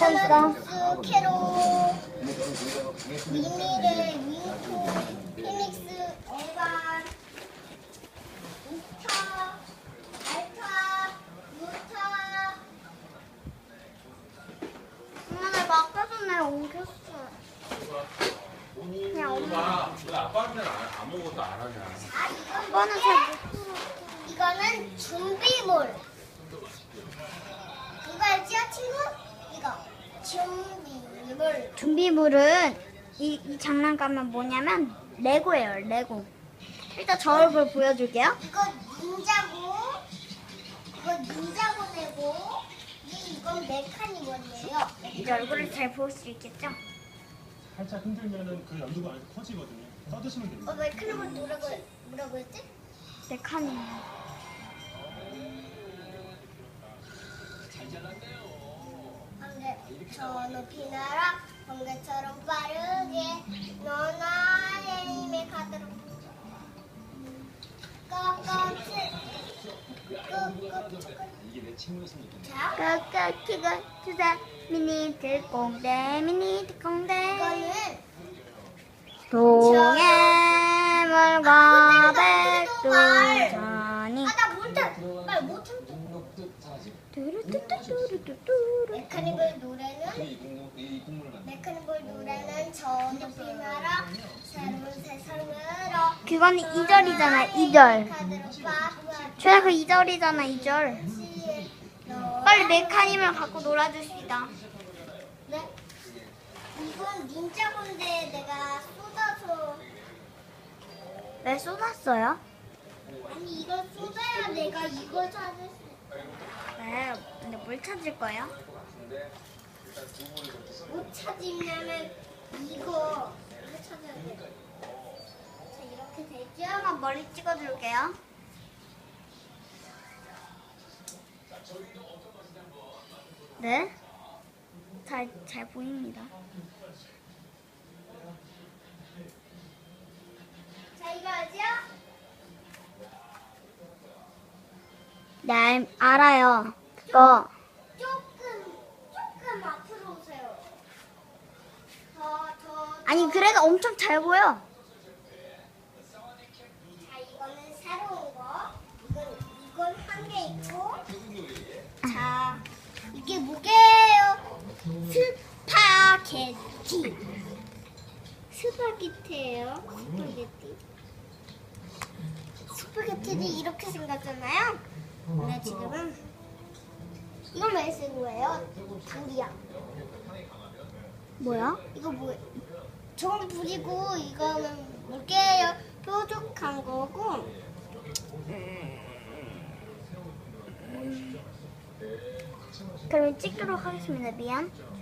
먹고 있어. 스 캐로 미미레 윙토 피닉스 에반 우타 알타 루타 엄마 나 아까 전에 옮겼어 그냥 엄마 왜 아빠한테는 안- 아무것도 안 하냐? 아 이거는 잘 이거는 준비물 이거 알지요 친구? 준비물 준비물은 이, 이 장난감은 뭐냐면 레고예요. 레고. 일단 저 얼굴 보여줄게요. 이거 닌자고 이거 닌자고 이 이건 메카니멀이에요 이제 얼굴을 잘 볼 수 있겠죠? 살짝 흔들면은 그 연두가 안에 커지거든요. 써주시면 어 됩니다. 메카니멀 뭐라고 뭐라고 했지? 메카닉. 저 높이 날아 번개처럼 빠르게 너나의 힘에 가도록 꺾어치 자 끄끄키가 주사 미니 들공대 미니 들공대. 동해 메카니멀 노래는 메카니멀 노래는 저 높이 날아 새로운 세상으로 그건 2절이잖아 2절 가도록 빠꾸아 최악 2절이잖아 2절 빨리 메카님을 갖고 놀아줍시다 네? 이건 닌자 건데 내가 쏟아서 왜 쏟았어요? 아니 이걸 쏟아야 내가 이걸 찾을 수 네 근데 뭘 찾을 거예요? 못 찾으면은 이거 이거 찾아야 돼. 자 이렇게 되죠? 한번 머리 찍어줄게요 네? 잘, 잘 보입니다 네 알아요 그거 조금 조금 앞으로 오세요. 더 더 아니 그래도 엄청 잘 보여 자 이거는 새로운 거. 이건 이건 한 개 있고. 자 이게 뭐게요? 스파게티. 스파게티예요. 스파게티. 스파게티는 이렇게 생겼잖아요. 근데 지금은 이건 왜쓴 거예요? 불이야. 뭐야? 이거 뭐? 저건 불이고 이거는 물개요. 뾰족한 거고. 그럼 찍도록 하겠습니다 미안